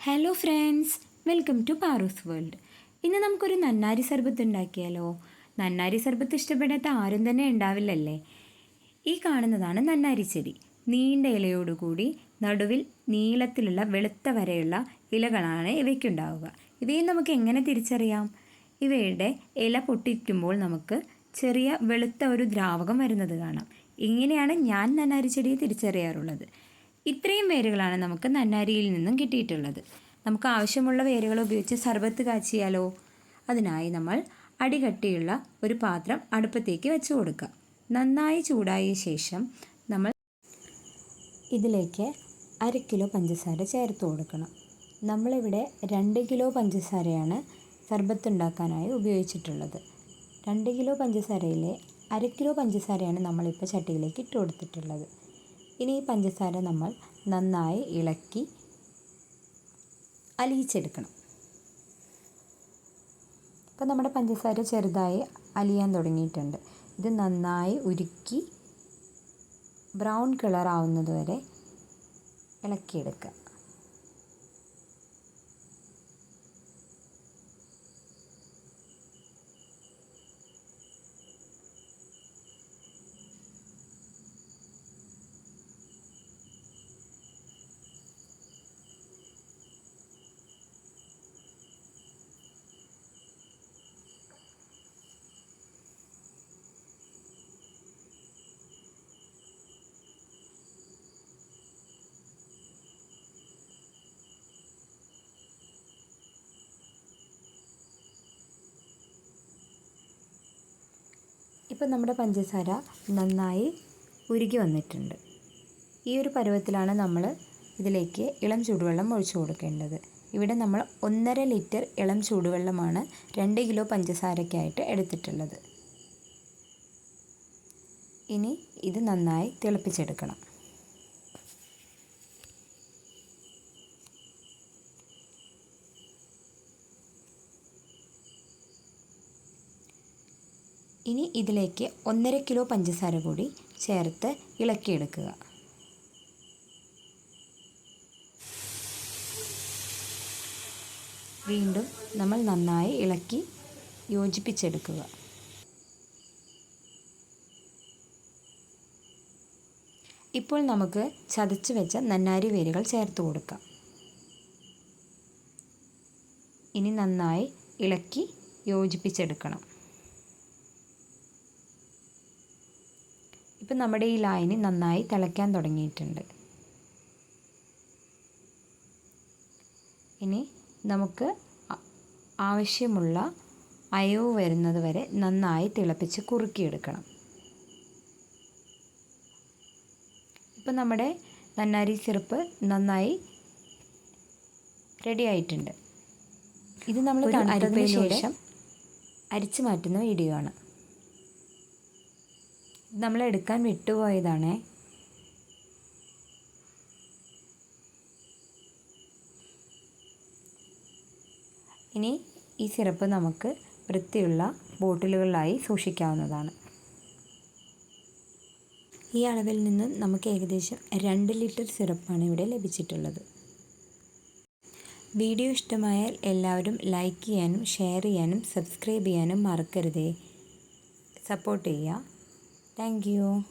Hello friends welcome to Paaru's world ഇന്ന് നമുക്കൊരു നന്നാരി സർബത്ത് ഉണ്ടാക്കിയാലോ? നന്നാരി സർബത്ത് ഇഷ്ടപ്പെടാത്ത ആരും തന്നെ ഉണ്ടാവില്ലല്ലേ? ഈ കാണുന്നതാണ് നന്നാരി ചെടി. നീണ്ട ഇലയോടുകൂടി നടുവിൽ നീളത്തിലുള്ള വെളുത്ത വരെയുള്ള ഇലകളാണ് ഇവയ്ക്കുണ്ടാവുക. ഇവയെ നമുക്ക് എങ്ങനെ തിരിച്ചറിയാം? ഇവയുടെ ഇല പൊട്ടിക്കുമ്പോൾ നമുക്ക് ചെറിയ വെളുത്ത ഒരു ദ്രാവകം വരുന്നത് കാണാം. ഇങ്ങനെയാണ് ഞാൻ നന്നാരി ചെടിയെ തിരിച്ചറിയാറുള്ളത്. ഇത്രയും വേരുകളാണ് നമുക്ക് നന്നാരിയിൽ നിന്നും കിട്ടിയിട്ടുള്ളത്. നമുക്ക് ആവശ്യമുള്ള വേരുകൾ ഉപയോഗിച്ച് സർബത്ത് കാച്ചിയാലോ? അതിനായി നമ്മൾ അടികട്ടിയുള്ള ഒരു പാത്രം അടുപ്പത്തേക്ക് വെച്ച് കൊടുക്കുക. നന്നായി ചൂടായ ശേഷം നമ്മൾ ഇതിലേക്ക് അര കിലോ പഞ്ചസാര ചേർത്ത് കൊടുക്കണം. നമ്മളിവിടെ രണ്ട് കിലോ പഞ്ചസാരയാണ് സർബത്ത് ഉണ്ടാക്കാനായി ഉപയോഗിച്ചിട്ടുള്ളത്. രണ്ട് കിലോ പഞ്ചസാരയിലെ അര കിലോ പഞ്ചസാരയാണ് നമ്മളിപ്പോൾ ചട്ടിയിലേക്ക് ഇട്ട് കൊടുത്തിട്ടുള്ളത്. ഇനി ഈ പഞ്ചസാര നമ്മൾ നന്നായി ഇളക്കി അലിയിച്ചെടുക്കണം. അപ്പോൾ നമ്മുടെ പഞ്ചസാര ചെറുതായി അലിയാൻ തുടങ്ങിയിട്ടുണ്ട്. ഇത് നന്നായി ഉരുക്കി ബ്രൗൺ കളർ വരെ ഇളക്കിയെടുക്കുക. ഇപ്പോൾ നമ്മുടെ പഞ്ചസാര നന്നായി ഉരുകി വന്നിട്ടുണ്ട്. ഈ ഒരു പരുവത്തിലാണ് നമ്മൾ ഇതിലേക്ക് ഇളം ചൂടുവെള്ളം ഒഴിച്ചു കൊടുക്കേണ്ടത്. ഇവിടെ നമ്മൾ ഒന്നര ലിറ്റർ ഇളം ചൂടുവെള്ളമാണ് രണ്ട് കിലോ പഞ്ചസാരയ്ക്കായിട്ട് എടുത്തിട്ടുള്ളത്. ഇനി ഇത് നന്നായി തിളപ്പിച്ചെടുക്കണം. ഇനി ഇതിലേക്ക് ഒന്നര കിലോ പഞ്ചസാര കൂടി ചേർത്ത് ഇളക്കിയെടുക്കുക. വീണ്ടും നമ്മൾ നന്നായി ഇളക്കി യോജിപ്പിച്ചെടുക്കുക. ഇപ്പോൾ നമുക്ക് ചതച്ചു വെച്ച നന്നാരി വേരുകൾ ചേർത്ത് കൊടുക്കാം. ഇനി നന്നായി ഇളക്കി യോജിപ്പിച്ചെടുക്കണം. ഇപ്പം നമ്മുടെ ഈ ലായനി നന്നായി തിളയ്ക്കാൻ തുടങ്ങിയിട്ടുണ്ട്. ഇനി നമുക്ക് ആവശ്യമുള്ള അയവ് വരുന്നത് വരെ നന്നായി തിളപ്പിച്ച് കുറുക്കിയെടുക്കണം. ഇപ്പം നമ്മുടെ നന്നാരി സിറപ്പ് നന്നായി റെഡി ആയിട്ടുണ്ട്. ഇത് നമ്മൾ തണുത്തതിന് ശേഷം അരിച്ചു മാറ്റുന്ന വീഡിയോ ആണ്. നമ്മൾ എടുക്കാൻ വിട്ടുപോയതാണേ. ഇനി ഈ സിറപ്പ് നമുക്ക് വൃത്തിയുള്ള ബോട്ടിലുകളിലായി സൂക്ഷിക്കാവുന്നതാണ്. ഈ അളവിൽ നിന്ന് നമുക്ക് ഏകദേശം രണ്ട് ലിറ്റർ സിറപ്പാണ് ഇവിടെ ലഭിച്ചിട്ടുള്ളത്. വീഡിയോ ഇഷ്ടമായാൽ എല്ലാവരും ലൈക്ക് ചെയ്യാനും ഷെയർ ചെയ്യാനും സബ്സ്ക്രൈബ് ചെയ്യാനും മറക്കരുതേ. സപ്പോർട്ട് ചെയ്യുക. Thank you.